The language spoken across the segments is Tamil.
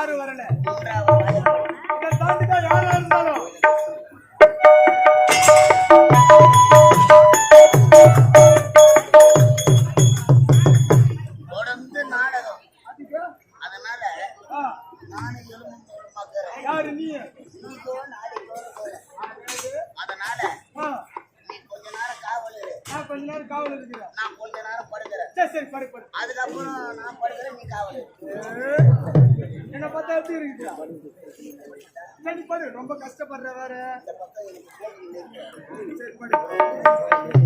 யாரும் வரல. இதை தாண்டிதான் யாரா இருந்தாலும். everybody.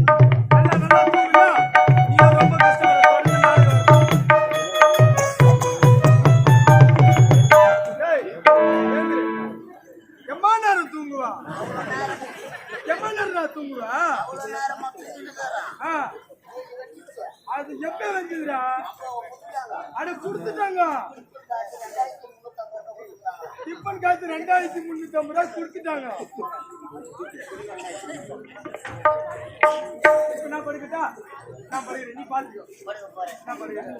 வரல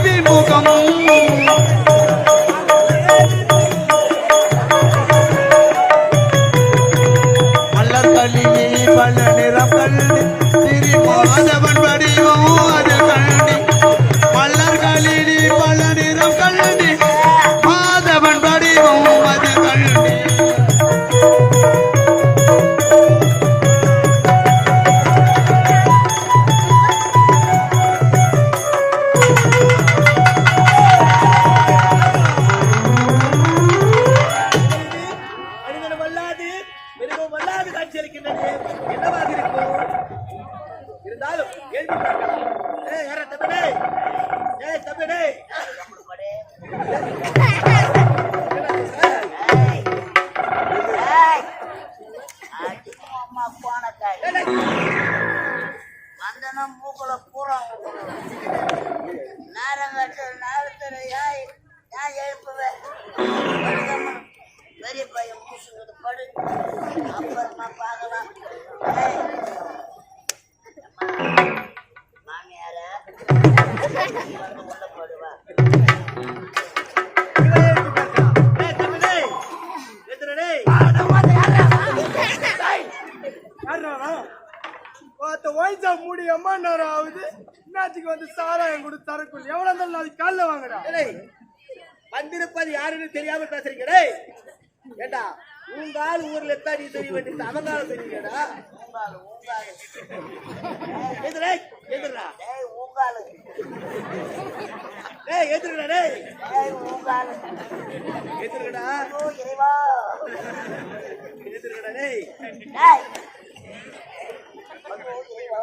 விமுகமும் மிகவும் வல்லாது காட்சி அளிக்கின்றது என்னவாக இருக்கும்? இருந்தாலும் கேள்வி ஏ யார தம்பிடே ஏ தம்பிடே பார்த்த வயசா முடியாம நேரம் வந்து சாராயம் கூட தரக்குள் எவ்வளவு இருந்தாலும் நாளைக்கு காலைல வாங்குறா வந்திருப்பது யாருன்னு தெரியாம பேசுறீங்க ஏண்டா உங்க ஆள் ஊர்ல எத்தாடி தெரிய வேண்டியது அவங்க ஆள் எதிரா எதிரா ஏய் எதிரடா ஏய் ஊங்கால. எதிரடா ஐயோ இறைவா. எதிரடா டேய். டேய். ஐயோ இறைவா.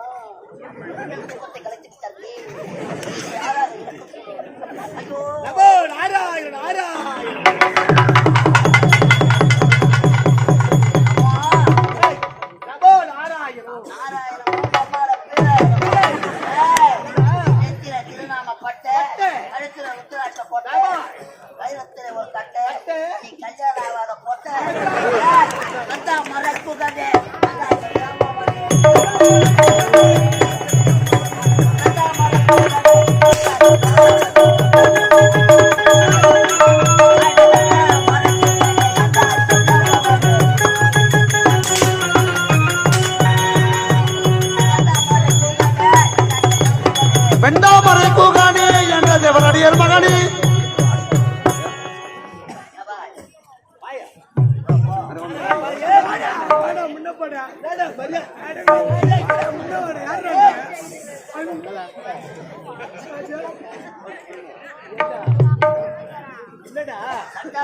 இல்லடா சண்டா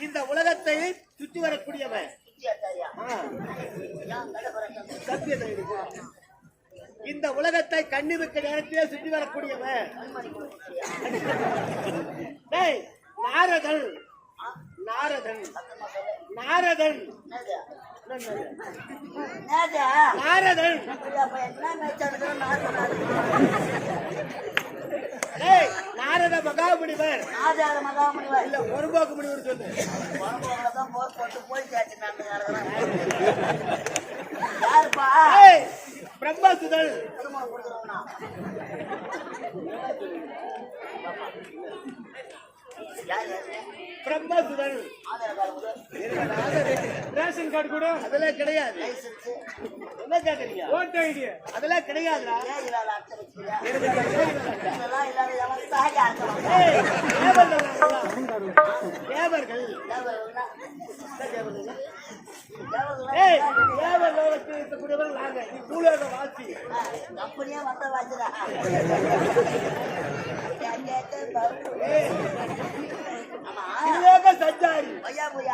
இந்த உலகத்தை சுத்தி வரக்கூடியவன். இந்த உலகத்தை கண்ணிருக்க நேரத்திலே சுற்றி வரக்கூடியவன். நாரதன். நாரதன். நாரதன். நாரதன் நாரத மகாமுனிவர் ஆதார மகாமுனிவர் இல்ல ஒருபோக்கு முனிவர் சொல்லு தான் போர் போட்டு போய் சாச்சு யாருப்பா பிரம்மசுதல் திருமணம் கொடுக்குறவனா யாரு? கார்டு ரேஷன் கார்டு கூட? அதெல்லாம் கிடையாது. என்ன கேக்குறீங்க? ஓட்டு ஐடி. அதெல்லாம் கிடையாதுடா. தேவர்கள். இருக்கக்கூடியவர்கள் நாங்க வாசி. வந்த வாச்சுடா பூலோக சஞ்சாரி. ஐயா போய்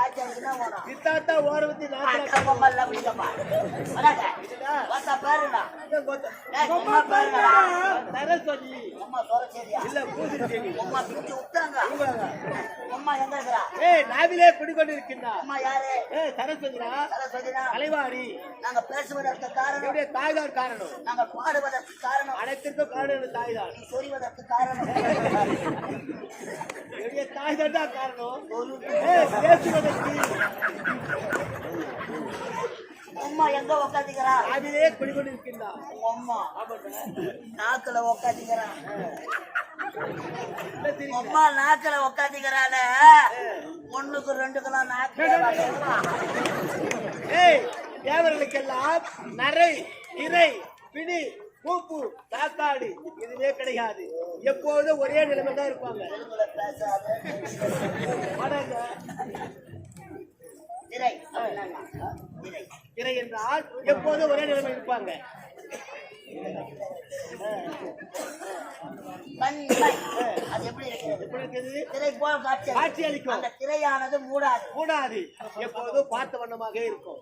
சித்தாத்தா ஓரவத்தி வராங்க பாருடா. சரியா? இல்ல பூசிச்சேரி அம்மா பிடிச்சி விட்டாங்க அம்மா எங்க இருக்கிறா ஏய் நாவிலே குடிக்கொண்டிருக்கின்றா. அம்மா யாரு? ஏய் சரஸ்வதிடா சரஸ்வதினா கலைவாணி நாங்க பேசுவதற்கு காரணம். என்னுடைய தாய்தான் காரணம். நாங்க பாடுவதற்கு காரணம். அனைத்திற்கும் காரணம் தாய்தான். நீ சொறிவதற்கு காரணம். என்னுடைய தாய்தான் அம்மா எங்க உக்காந்துக்கிறா நாவிலே குடிக்கொண்டிருக்கின்றா உங்க அம்மா நாக்குல திரி அம்மா நாக்குல உக்காந்துக்கிறான ஒண்ணுக்கு ரெண்டுக்கெல்லாம் நாக்குல ஏய் தேவர்களுக்கெல்லாம் நரை இறை பிடி பூப்பு காத்தாடி இதுவே கிடையாது. எப்போதும் ஒரே நிலைமை தான் இருப்பாங்க. திரை என்றால் எப்போதும் ஒரே நிலைமை இருப்பாங்க. திரையானது மூடாது. கூடாது எப்போதும் பார்த்த வண்ணமாக இருக்கும்.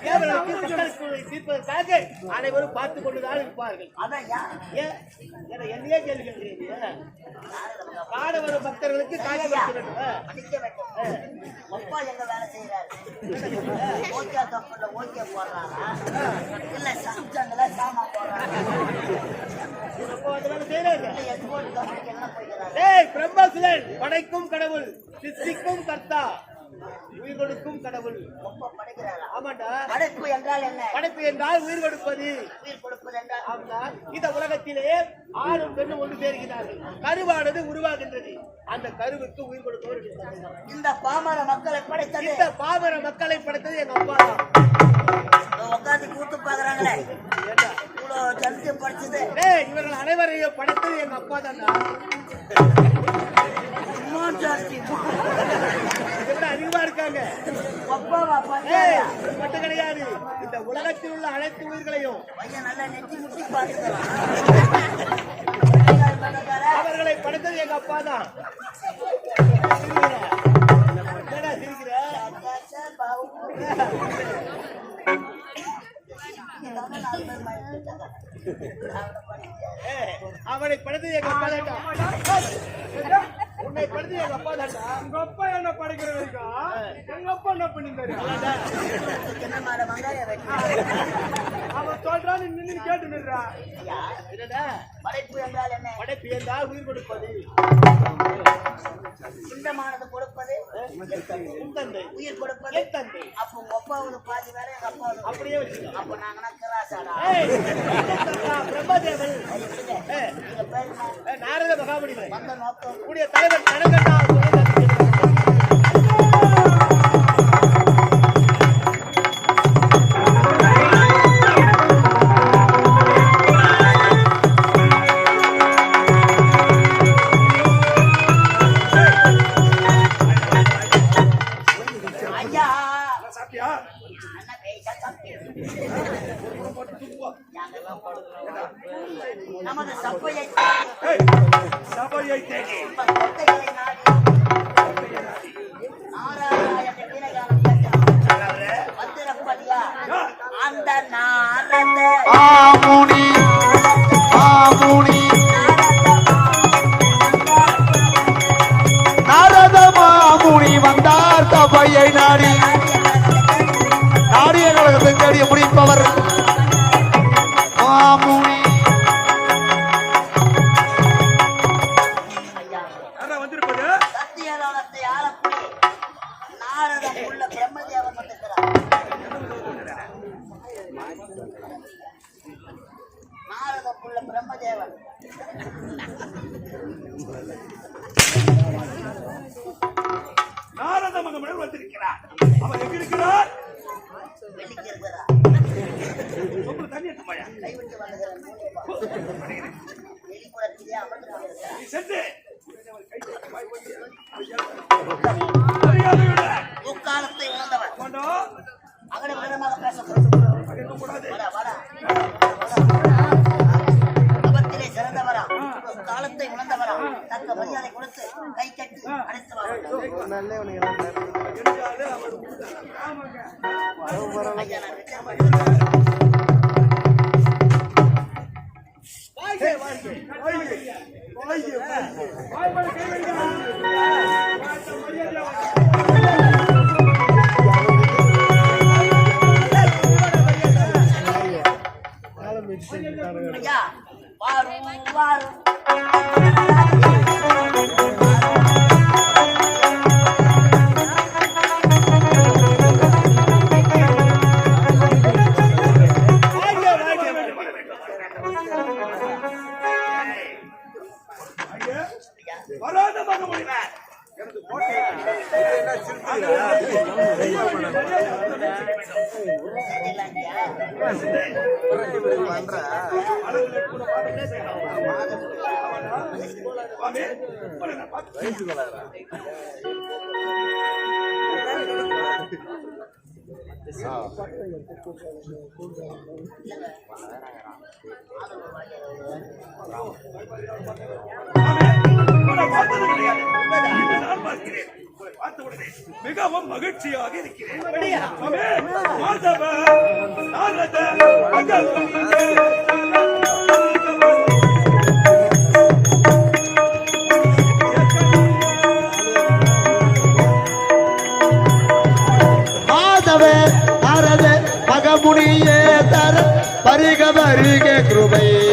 தேவர்களுக்கு மக்களுக்கு தீர்ப்பதற்காக அனைவரும் பார்த்து கொண்டுதான் இருப்பார்கள் அதான் ஏன் என்னையே கேள்வி கேட்கிறீங்க பாட வரும் பக்தர்களுக்கு காட்சி கொடுக்க வேண்டும் படிக்க வேண்டும் அப்பா எங்க வேலை செய்யறாரு ஓகே கம்பெனில ஓகே போடுறாரா இல்ல சாம்சங்ல சாமான் போடுறாரா படைக்கும் கடவுள் சித்திக்கும் கர்த்தா உயிர் கொடுக்கும் கடவுள் ஆமாண்டா. படைப்பு என்றால் என்ன? படைப்பு என்றால் உயிர் கொடுப்பது. உயிர் கொடுப்பது என்றால் இந்த உலகத்திலே ஆணும் பெண்ணும் ஒன்று சேர்கிறார்கள். கருவானது உருவாகின்றது. அந்த கருவுக்கு உயிர் கொடுப்பவர். இந்த பாமர மக்களை படைத்தது. இந்த பாமர மக்களை படைத்தது எங்க அப்பா. தான் உட்காந்து கூத்து பாக்குறாங்களே ஜனத்தை படிச்சது இவர்கள் அனைவரையும் படைத்தது எங்க அப்பா இன்னும் ஜாஸ்தி. இதை இருக்காங்க. மட்டும் கிடையாது. இந்த உலகத்தில் உள்ள அனைத்து உயிர்களையும் நல்லா அவர்களை படைத்தது எங்க அப்பா தான். அவனை படைத்தது எங்க அப்பா தான். உன்னை படைத்தது எங்க அப்பா தான்டா. உங்க அப்பா என்ன படிக்கிற வரைக்கும் எங்க அப்பா என்ன பண்ணிருந்தாரு அவன் சொல்றான்னு நின்னு கேட்டு நின்றா படைப்பு என்றால் என்ன? படைப்பு என்றால் உயிர் கொடுப்பது. இன்பமானது கொடுப்பது தந்தை. உயிர் கொடுப்பது. தந்தை. அப்ப உங்க அப்பாவது பாதி வேலை எங்க அப்பாவது அப்படியே வச்சுக்கோ. அப்ப நாங்கன்னா கிராசாடா பிரம்மதேவன். நாரத மகாமுனிவன் வந்த நோக்கம். உடைய தலைவர் கணக்கண்டா அவர் எங்க இருக்கிறார் சென்று. ஐயா வாரும் வாரும் பரோதமாக முடிவார் பண்ற மிகவும் மகிழ்ச்சியாக இருக்கிறேன். மாதவ கிருபையே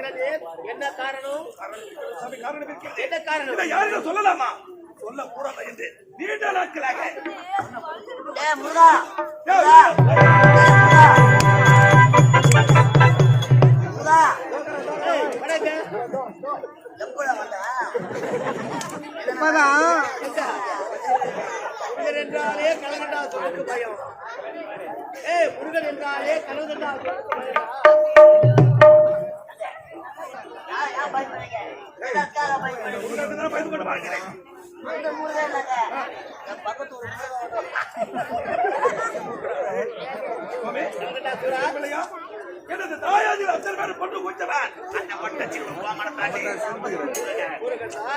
இருக்கிறது என்ன காரணம்? என்ன காரணம்? இதை யாரிடம் சொல்லலாமா? சொல்ல கூடாது என்று நீண்ட நாட்களாக. ஏ முருகா. முருகா. என்றாலே கலகண்டா சொல்லுக்கு பயம். ஏய் முருகன் என்றாலே கலகண்டா சொல்லுக்கு பயம். என்னது தாயாதி அத்தனை பேர் பொண்ணு குஞ்சவன் அந்த வட்டத்தில் மனத்தாண்டி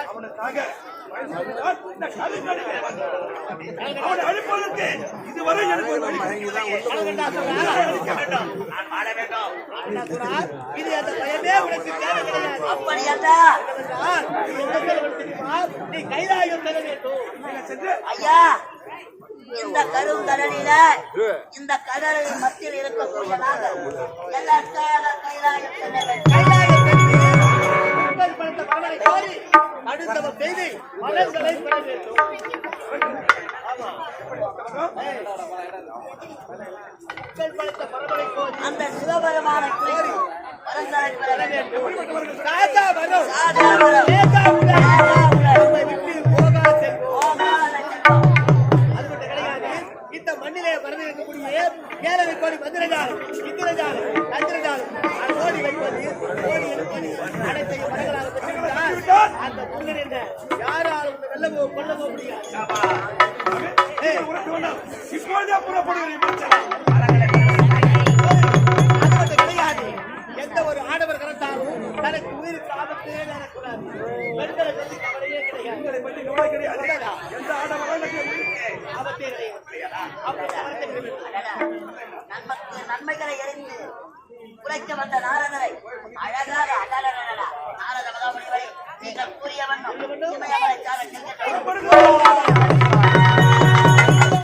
அவனுக்காக. அவனை அழிப்பதற்கு இதுவரை எனக்கு ஒரு இது அந்த பயமே உனக்கு தேவை கிடையாது. அப்படி நீ பெற வேண்டும் ஐயா இந்த கரும் கடலில இந்த கடலின் மத்தியில் இருக்கக்கூடிய நாங்கள் எதற்காக கைலாயம் செல்ல வேண்டும்? அடுத்தவர் செய்து. மலர்களை பெற வேண்டும். கோரி அந்த சிவபெருமானை குறித்து வரங்களை பெற வேண்டும். ராஜா வரும் ராஜா வரும். நேதா உடன் மண்ணிலே பறந்து இருக்கக்கூடிய ஏழரை கோடி மந்திரஜாலம் இந்திரஜாலம் கோடி வைப்பது கோடி எடுப்பது அனைத்தையும் மரங்களாக பெற்றிருந்தால் அந்த முருகன் என்ன? யாராலும் உன்னை வெல்லவோ கொல்லவோ முடியாது. நீங்கள் உனக்கு வேண்டாம். இப்பொழுதே புறப்படுகிறேன் அது மட்டும் கிடையாது. எந்த ஒரு ஆடவர் கலந்தாலும் தனக்கு உயிருக்கு ஆபத்தே நடக்கூடாது பெண்களை பற்றி கவலையே கிடையாது. பற்றி கவலை கிடையாது. எந்த ஆடவரும் எனக்கு இருக்கு. ஆபத்தே கிடையாது. அப்படி கவலை கிடையாது அடடா. நமக்கு நன்மைகளை எறிந்து உழைக்க வந்த நாரதரை. நீங்கள் கூறியவன் இமயமலை சாரல் நீங்கள்